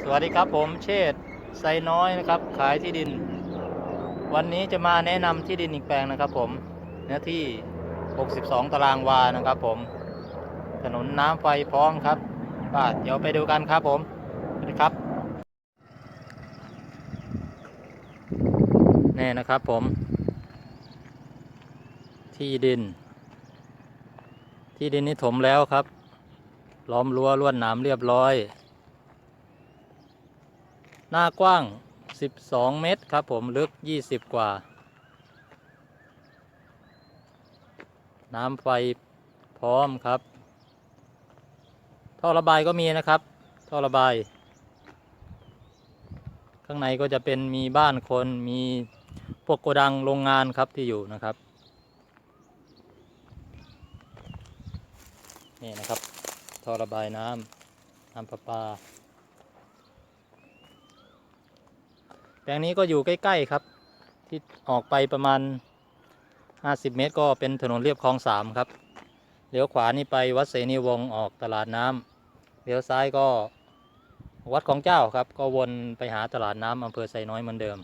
สวัสดีครับผมเชษไซน้อยนะครับ ขายที่ดิน วันนี้จะมาแนะนำที่ดินอีกแปลงนะครับ ผมเนื้อที่ 62 ตารางวานะครับ ผม ถนนน้ำไฟพร้อมครับป่าเดี๋ยวไปดูกันครับผมสวัสดีครับนี่นะครับผม ที่ดิน ที่ดินนี้ถมแล้วครับ ล้อมรั้วลวดหนามเรียบร้อย หน้ากว้าง 12 เมตรครับผมลึก 20 กว่า น้ำไฟพร้อมครับ ท่อระบายก็มีนะครับ ท่อระบาย ข้างในก็จะเป็นมีบ้านคนมีพวกโกดังโรงงานครับที่อยู่นะครับ นี่นะครับท่อระบายน้ำน้ำประปา แปลงนี้ก็อยู่ใกล้ ๆ ครับ ที่ออกไปประมาณ 50 เมตร ก็เป็นถนนเรียบคลองสามครับเลี้ยวขวานี่ไปวัดเสนีวงศ์ออกตลาดน้ำเลี้ยวซ้ายก็วัดของเจ้าครับ ก็วนไปหาตลาดน้ำอำเภอไซน้อยเหมือนเดิม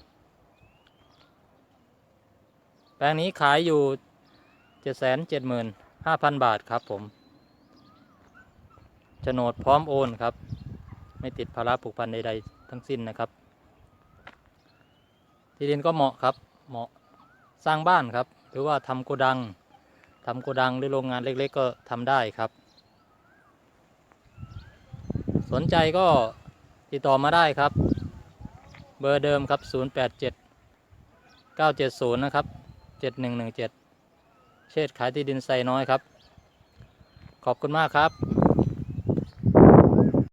แปลงนี้ขายอยู่ 775,000 บาทครับผมโฉนดพร้อมโอนครับ ไม่ติดภาระผูกพันใด ๆ ทั้งสิ้นนะครับ ที่ดินก็เหมาะครับ เหมาะสร้างบ้านครับ หรือว่าทำโกดังทำโกดังหรือโรงงานเล็ก ๆ ก็ทำได้ครับ สนใจก็ติดต่อมาได้ครับ เบอร์เดิมครับ 087 970 นะครับ 7117 เชษขายที่ดินไซน้อยครับ ขอบคุณมากครับ